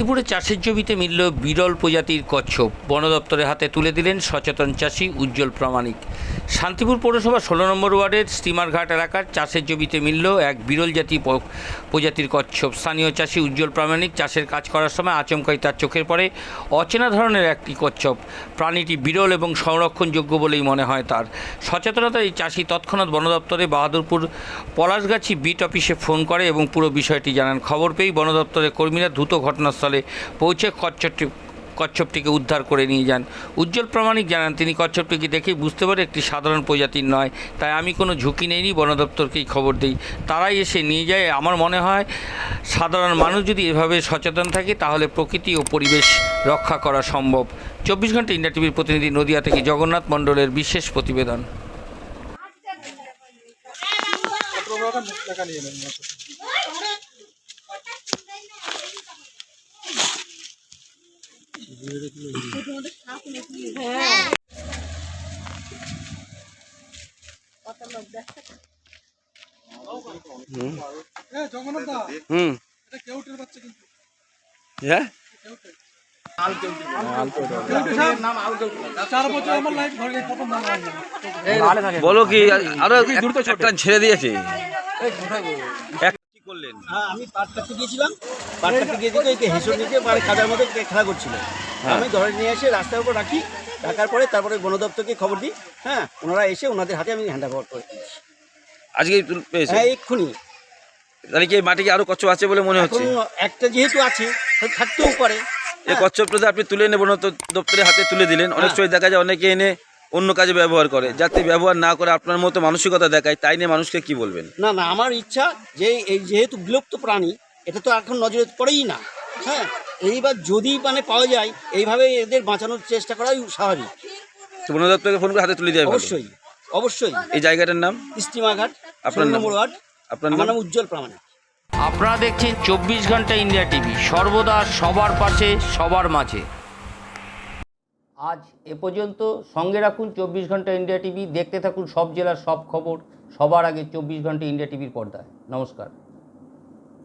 শান্তিপুরে চাষের জমিতে মিলল বিরল প্রজাতির কচ্ছপ। বন দপ্তরের হাতে তুলে দিলেন সচেতন চাষি উজ্জ্বল প্রামাণিক। শান্তিপুর পৌরসভা ষোলো নম্বর ওয়ার্ডের স্টিমারঘাট এলাকার চাষের জমিতে মিলল এক বিরল জাতি প্রজাতির কচ্ছপ। স্থানীয় চাষি উজ্জ্বল প্রামাণিক চাষের কাজ করার সময় আচমকাই তার চোখের পড়ে অচেনা ধরনের একটি কচ্ছপ। প্রাণীটি বিরল এবং সংরক্ষণযোগ্য বলেই মনে হয় তার। সচেতনতা এই চাষি তৎক্ষণাৎ বন দপ্তরে বাহাদুরপুর পলাশগাছি বিট অফিসে ফোন করে এবং পুরো বিষয়টি জানান। খবর পেয়েই বন দপ্তরের কর্মীরা দ্রুত ঘটনাস্থলে পৌঁছে কচ্ছপটি কচ্ছপটিকে উদ্ধার করে নিয়ে যান। উজ্জ্বল প্রামাণিক জানান, তিনি কচ্ছপটিকে দেখেই বুঝতে পারে একটি সাধারণ প্রজাতির নয়। তাই আমি কোনো ঝুঁকি নেইনি, বন দপ্তরকেই খবর দিই। তারাই এসে নিয়ে যায়। আমার মনে হয়, সাধারণ মানুষ যদি এভাবে সচেতন থাকে, তাহলে প্রকৃতি ও পরিবেশ রক্ষা করা সম্ভব। চব্বিশ ঘণ্টা ইন্ডিয়া টিভির প্রতিনিধি নদিয়া থেকে জগন্নাথ মণ্ডলের বিশেষ প্রতিবেদন হ্যাঁ জগন্নাথ দা হুম। হ্যাঁ? বলো কি, আরও একটা ছেড়ে দিয়েছে। হ্যাঁ আমি পাট কাটতে গিয়েছিলাম পাট কাটতে গিয়ে একে হেসর নিতে মানে কাদার মধ্যে খেলা করছিল আমি ধরে নিয়ে এসে রাস্তার উপর রাখি রাখার পরে তারপরে বন দপ্তরকে খবর দিই। হ্যাঁ ওনারা এসে ওনাদের হাতে আমি হ্যান্ড ওভার করে আজকে পেয়েছে হ্যাঁ এক্ষুনি। তাহলে কি মাটি কি আরও কচ্ছপ আছে বলে মনে হচ্ছে? একটা যেহেতু আছে থাকতেও পারে। এই কচ্ছপটা আপনি তুলে এনে বন দপ্তরের হাতে তুলে দিলেন অনেক সময় দেখা যায় অনেকে এনে অন্য কাজে ব্যবহার করে। যাতে ব্যবহার না করে আপনার মতো মানসিকতা দেখায় তাই নিয়ে মানুষকে কি বলবেন? না না আমার ইচ্ছা যে এই যেহেতু বিলুপ্ত প্রাণী এটা তো এখন নজরে পড়েই না। হ্যাঁ এইবার যদি মানে পাওয়া যায় এইভাবে এদের বাঁচানোর চেষ্টা করাই স্বাভাবিক। তো বন দপ্তরকে ফোন করে হাতে তুলে দেওয়া অবশ্যই অবশ্যই। এই জায়গাটার নাম? স্টিমাঘাট আপনার নাম? Number ward. আপনার নাম? নাম উজ্জ্বল প্রামাণিক। আপনারা দেখছেন চব্বিশ ঘণ্টা ইন্ডিয়া টিভি সর্বদা সবার পাশে সবার মাঝে। আজ এ পর্যন্ত সঙ্গে রাখুন চব্বিশ ঘণ্টা ইন্ডিয়া টিভি দেখতে থাকুন সব জেলার সব খবর সবার আগে চব্বিশ ঘণ্টা ইন্ডিয়া টিভির পর্দায়। নমস্কার।